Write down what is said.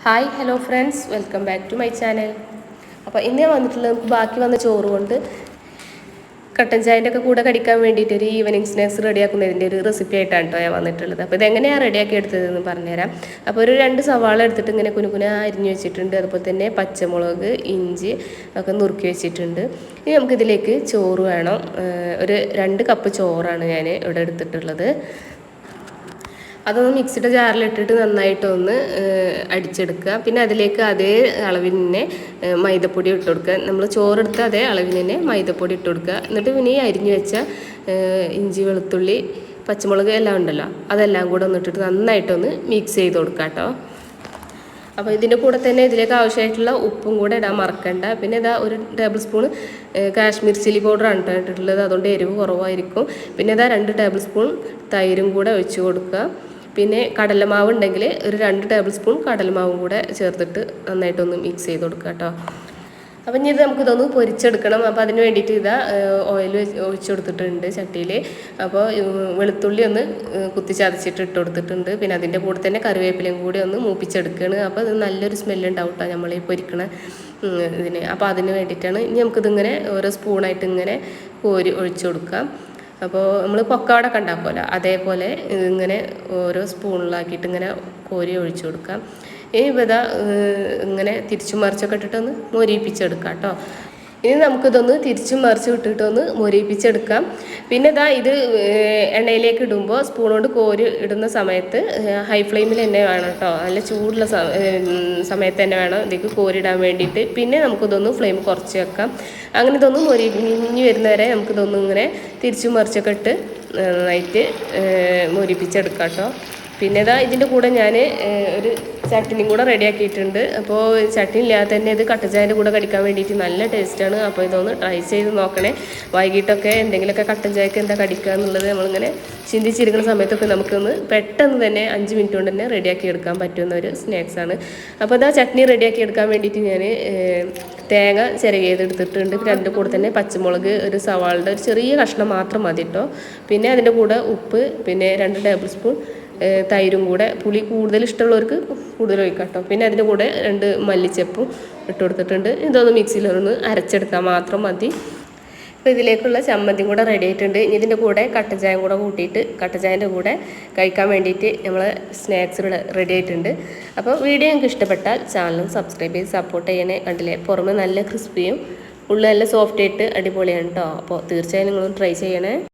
Hi hello friends welcome back to my channel അപ്പോൾ ഇന്ന് ഞാൻ വന്നിട്ടുള്ളത് നമുക്ക് ബാക്കി വന്ന ചോറ് കൊണ്ട് കട്ടൻ ചായന്റെ ഒക്കെ കൂടെ കടിക്കാൻ വേണ്ടിയിട്ട് ഒരു ഈവനിങ് സ്നാക്സ് റെഡിയാക്കുന്നതിന്റെ ഒരു റെസിപ്പി ആയിട്ടാണ് കേട്ടോ ഞാൻ വന്നിട്ടുള്ളത്. അപ്പോൾ ഇതെങ്ങനെയാണ് റെഡിയാക്കി എടുത്തതെന്ന് പറഞ്ഞുതരാം. അപ്പോൾ ഒരു രണ്ട് സവാള എടുത്തിട്ട് ഇങ്ങനെ കുനുകുന അരിഞ്ഞു വെച്ചിട്ടുണ്ട്. അതുപോലെ തന്നെ പച്ചമുളക് ഇഞ്ചി ഒക്കെ നുറുക്കി വെച്ചിട്ടുണ്ട്. ഇനി നമുക്കിതിലേക്ക് ചോറ് വേണം. ഒരു രണ്ട് കപ്പ് ചോറാണ് ഞാൻ ഇവിടെ എടുത്തിട്ടുള്ളത്. അതൊന്ന് മിക്സിയുടെ ജാറിലിട്ടിട്ട് നന്നായിട്ടൊന്ന് അടിച്ചെടുക്കുക. പിന്നെ അതിലേക്ക് അതേ അളവിന് തന്നെ മൈദപ്പൊടി ഇട്ട് കൊടുക്കുക. നമ്മൾ ചോറെടുത്ത അതേ അളവിന് തന്നെ മൈദപ്പൊടി ഇട്ട് കൊടുക്കുക. എന്നിട്ട് പിന്നെ ഈ അരിഞ്ഞു വെച്ച ഇഞ്ചി വെളുത്തുള്ളി പച്ചമുളക് എല്ലാം ഉണ്ടല്ലോ അതെല്ലാം കൂടെ ഒന്ന് ഇട്ടിട്ട് നന്നായിട്ടൊന്ന് മിക്സ് ചെയ്ത് കൊടുക്കുക കേട്ടോ. അപ്പോൾ ഇതിന്റെ കൂടെ തന്നെ ഇതിലേക്ക് ആവശ്യമായിട്ടുള്ള ഉപ്പും കൂടെ ഇടാൻ മറക്കണ്ട. പിന്നെ ഇതാ ഒരു ടേബിൾ സ്പൂൺ കാശ്മീർ ചില്ലി പൗഡറാണ് ഇട്ടിട്ടുള്ളത്. അതുകൊണ്ട് എരിവ് കുറവായിരിക്കും. പിന്നെ ഇതാ രണ്ട് ടേബിൾ സ്പൂൺ തൈരും കൂടെ ഒഴിച്ച് കൊടുക്കുക. പിന്നെ കടലമാവ് ഉണ്ടെങ്കിൽ ഒരു രണ്ട് ടേബിൾ സ്പൂൺ കടലമാവും കൂടെ ചേർത്തിട്ട് നന്നായിട്ടൊന്ന് മിക്സ് ചെയ്ത് കൊടുക്കുക കേട്ടോ. അപ്പം ഇനി ഇത് നമുക്കിതൊന്ന് പൊരിച്ചെടുക്കണം. അപ്പോൾ അതിന് വേണ്ടിയിട്ട് ഇതാ ഓയിൽ ഒഴിച്ചു കൊടുത്തിട്ടുണ്ട് ചട്ടിയിൽ. അപ്പോൾ വെളുത്തുള്ളി ഒന്ന് കുത്തിച്ചതച്ചിട്ട് കുത്തി ചതച്ചിട്ട് ഇട്ട് കൊടുത്തിട്ടുണ്ട്. പിന്നെ അതിന്റെ കൂടെ തന്നെ കറിവേപ്പിലയും കൂടി ഒന്ന് മൂപ്പിച്ചെടുക്കുകയാണ്. അപ്പോൾ അത് നല്ലൊരു സ്മെല്ലുണ്ടാവും കേട്ടോ നമ്മൾ ഈ പൊരിക്കണ ഇതിന്. അപ്പോൾ അതിന് വേണ്ടിയിട്ടാണ് ഇനി നമുക്കിതിങ്ങനെ ഓരോ സ്പൂണായിട്ട് ഇങ്ങനെ കോരി ഒഴിച്ചു കൊടുക്കാം. അപ്പോൾ നമ്മൾ പൊക്കാവട ഉണ്ടാക്കുമല്ലോ. അതേപോലെ ഇങ്ങനെ ഓരോ സ്പൂണിലാക്കിയിട്ട് ഇങ്ങനെ കോരി ഒഴിച്ചു കൊടുക്കാം. ഈ വിധ ഇങ്ങനെ തിരിച്ചു മറിച്ചൊക്കെ ഇട്ടിട്ടൊന്ന് മൊരിയിപ്പിച്ചെടുക്കാം കേട്ടോ. ഇനി നമുക്കിതൊന്ന് തിരിച്ചും മറിച്ച് വിട്ടിട്ടൊന്ന് മൊരിയിപ്പിച്ചെടുക്കാം പിന്നെ ഇതാ ഇത് എണ്ണയിലേക്ക് ഇടുമ്പോൾ സ്പൂൺ കൊണ്ട് കോരി ഇടുന്ന സമയത്ത് ഹൈ ഫ്ലെയിമിൽ തന്നെ വേണം കേട്ടോ നല്ല ചൂടുള്ള സമയത്ത് തന്നെ വേണം ഇതിലേക്ക് കോരിടാൻ വേണ്ടിയിട്ട്. പിന്നെ നമുക്കിതൊന്ന് ഫ്ലെയിം കുറച്ച് വെക്കാം. അങ്ങനെ ഇതൊന്ന് മുരിഞ്ഞ് വരുന്നവരെ നമുക്കിതൊന്നും ഇങ്ങനെ തിരിച്ചും മറിച്ചൊക്കെ ഇട്ട് നന്നായിട്ട് മുരിപ്പിച്ചെടുക്കാം മൊരിപ്പിച്ചെടുക്കാം കേട്ടോ പിന്നെ ഇതാ ഇതിന്റെ കൂടെ ഞാൻ ഒരു ചട്നിയും കൂടെ റെഡിയാക്കിയിട്ടുണ്ട്. അപ്പോൾ ചട്ടി ഇല്ലാതെ തന്നെ ഇത് കട്ടൻ കൂടെ കടിക്കാൻ വേണ്ടിയിട്ട് നല്ല ടേസ്റ്റാണ്. അപ്പോൾ ഇതൊന്ന് ട്രൈ ചെയ്ത് നോക്കണേ. വൈകിട്ടൊക്കെ എന്തെങ്കിലുമൊക്കെ കട്ടൻ ചായക്ക് എന്താ കടിക്കുക എന്നുള്ളത് നമ്മളിങ്ങനെ ചിന്തിച്ചിരിക്കുന്ന സമയത്തൊക്കെ നമുക്കൊന്ന് പെട്ടെന്ന് തന്നെ അഞ്ച് മിനിറ്റ് കൊണ്ട് തന്നെ റെഡിയാക്കി എടുക്കാൻ പറ്റുന്ന ഒരു സ്നാക്സാണ് അപ്പോൾ അതാ ചട്നി റെഡിയാക്കി എടുക്കാൻ വേണ്ടിയിട്ട് ഞാൻ തേങ്ങ ചിരകിയത് എടുത്തിട്ടുണ്ട് പിന്നെ അതിന്റെ കൂടെ തന്നെ പച്ചമുളക് ഒരു സവാളുടെ ഒരു ചെറിയ കഷ്ണം മാത്രം മതി കേട്ടോ പിന്നെ അതിന്റെ കൂടെ ഉപ്പ് പിന്നെ രണ്ട് ടേബിൾ സ്പൂൺ തൈരും കൂടെ പുളി കൂടുതൽ ഇഷ്ടമുള്ളവർക്ക് കൂടുതൽ ഒഴിക്കാം കേട്ടോ. പിന്നെ അതിന്റെ കൂടെ രണ്ട് മല്ലിച്ചപ്പും ഇട്ട് കൊടുത്തിട്ടുണ്ട്. ഇതൊന്ന് മിക്സിയിലൊന്ന് അരച്ചെടുത്താൽ മാത്രം മതി. അപ്പോൾ ഇതിലേക്കുള്ള ചമ്മന്തി കൂടെ റെഡി ആയിട്ടുണ്ട്. ഇനി ഇതിന്റെ കൂടെ കട്ടൻചായം കൂടെ കൂട്ടിയിട്ട് കട്ടൻചായന്റെ കൂടെ കഴിക്കാൻ വേണ്ടിയിട്ട് നമ്മൾ സ്നാക്സ് റെഡി ആയിട്ടുണ്ട്. അപ്പോൾ വീഡിയോ നിങ്ങൾക്ക് ഇഷ്ടപ്പെട്ടാൽ ചാനലും സബ്സ്ക്രൈബ് ചെയ്ത് സപ്പോർട്ട് ചെയ്യണേ. കണ്ടില്ലേ? പുറമെ നല്ല ക്രിസ്പിയും ഉള്ളിൽ നല്ല സോഫ്റ്റ് ആയിട്ട് അടിപൊളിയാണ് കേട്ടോ അപ്പോൾ തീർച്ചയായും നിങ്ങളൊന്ന് ട്രൈ ചെയ്യണേ.